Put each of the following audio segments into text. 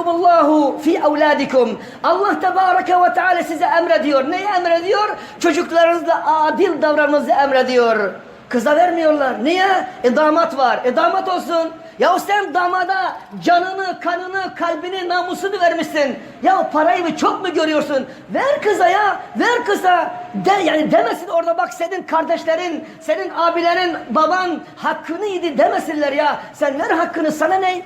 yusikumullahu fi evladikum. Allah tebareke ve teala size emrediyor. Neyi emrediyor? Çocuklarınızla adil davranmanızı emrediyor. Kıza vermiyorlar. Niye? E damat var. E damat olsun. Ya sen damada canını, kanını, kalbini, namusunu vermişsin. Ya parayı mı çok mu görüyorsun? Ver kıza ya, ver kıza. De, yani demesin orada bak senin kardeşlerin, senin abilerin, baban hakkını yedi demesinler ya. Sen ver hakkını sana ne?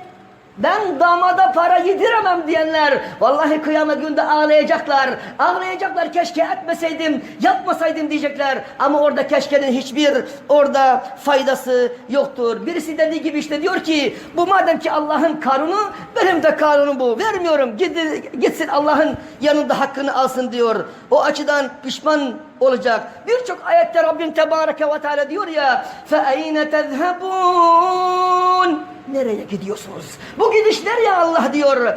Ben damada para yediremem diyenler vallahi kıyamet günde ağlayacaklar. Ağlayacaklar keşke etmeseydim, yapmasaydım diyecekler. Ama orada keşkenin hiçbir orada faydası yoktur. Birisi dediği gibi işte diyor ki bu madem ki Allah'ın kanunu benim de kanunum bu. Vermiyorum. Gidi- Gitsin Allah'ın yanında hakkını alsın diyor. O açıdan pişman olacak. Birçok ayette Rabbim Tebareke ve Teala diyor ya فَاَيْنَ تَذْهَبُونَ Nereye gidiyorsunuz? Bu gidiş nereye Allah diyor.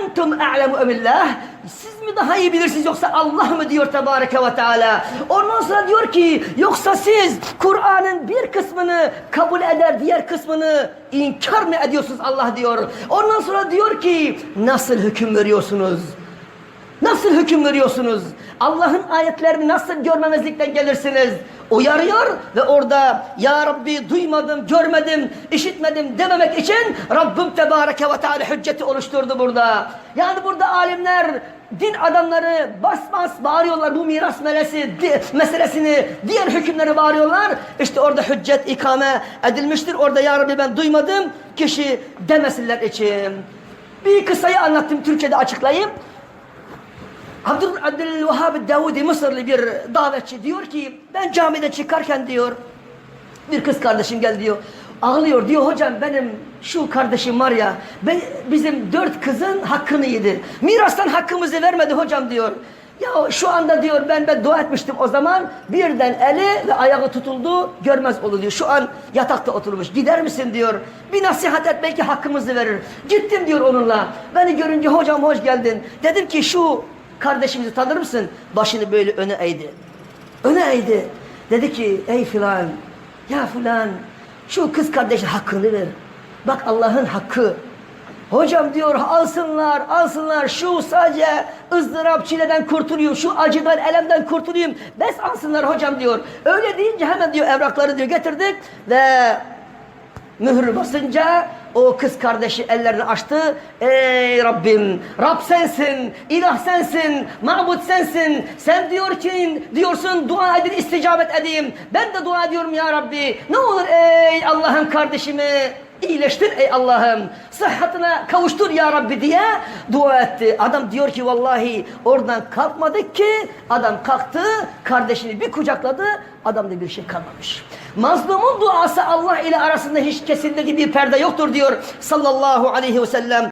Entum a'lemu emillah. Siz mi daha iyi bilirsiniz yoksa Allah mı diyor Tebareke ve Teala. Ondan sonra diyor ki yoksa siz Kur'an'ın bir kısmını kabul eder diğer kısmını inkar mı ediyorsunuz Allah diyor. Ondan sonra diyor ki nasıl hüküm veriyorsunuz? Nasıl hüküm veriyorsunuz? Allah'ın ayetlerini nasıl görmemezlikten gelirsiniz? Uyarıyor ve orada Ya Rabbi duymadım, görmedim, işitmedim dememek için Rabbim Tebareke ve Teala hücceti oluşturdu burada. Yani burada alimler, din adamları bas bas bağırıyorlar bu miras meselesi, di- meselesini, diğer hükümleri bağırıyorlar. İşte orada hüccet ikame edilmiştir. Orada Ya Rabbi ben duymadım, kişi demesinler için. Bir kısayı anlattım Türkçe'de açıklayayım. Abdül, Abdülvehhab Davudi Mısırlı bir davetçi diyor ki ben camide çıkarken diyor bir kız kardeşim geldi diyor. Ağlıyor diyor hocam benim şu kardeşim var ya ben, bizim dört kızın hakkını yedi. Mirastan hakkımızı vermedi hocam diyor. Ya şu anda diyor ben ben dua etmiştim o zaman birden eli ve ayağı tutuldu görmez oldu diyor. Şu an yatakta oturmuş gider misin diyor. Bir nasihat et belki hakkımızı verir. Gittim diyor onunla. Beni görünce hocam hoş geldin. Dedim ki şu Kardeşimizi tanır mısın? Başını böyle öne eğdi. Öne eğdi. Dedi ki ey filan ya filan şu kız kardeşin hakkını ver. Bak Allah'ın hakkı. Hocam diyor alsınlar alsınlar şu sadece ızdırap çileden kurtuluyor. Şu acıdan elemden kurtulayım. Bes alsınlar hocam diyor. Öyle deyince hemen diyor evrakları diyor getirdik ve mührü basınca o kız kardeşi ellerini açtı. Ey Rabbim, Rab sensin, ilah sensin, mabut sensin. Sen diyor ki, diyorsun dua edin, isticabet edeyim. Ben de dua ediyorum ya Rabbi. Ne olur ey Allah'ın kardeşimi iyileştir ey Allah'ım. Sıhhatine kavuştur ya Rabbi diye dua etti. Adam diyor ki vallahi oradan kalkmadık ki adam kalktı kardeşini bir kucakladı adamda bir şey kalmamış. Mazlumun duası Allah ile arasında hiç kesinlikle bir perde yoktur diyor sallallahu aleyhi ve sellem.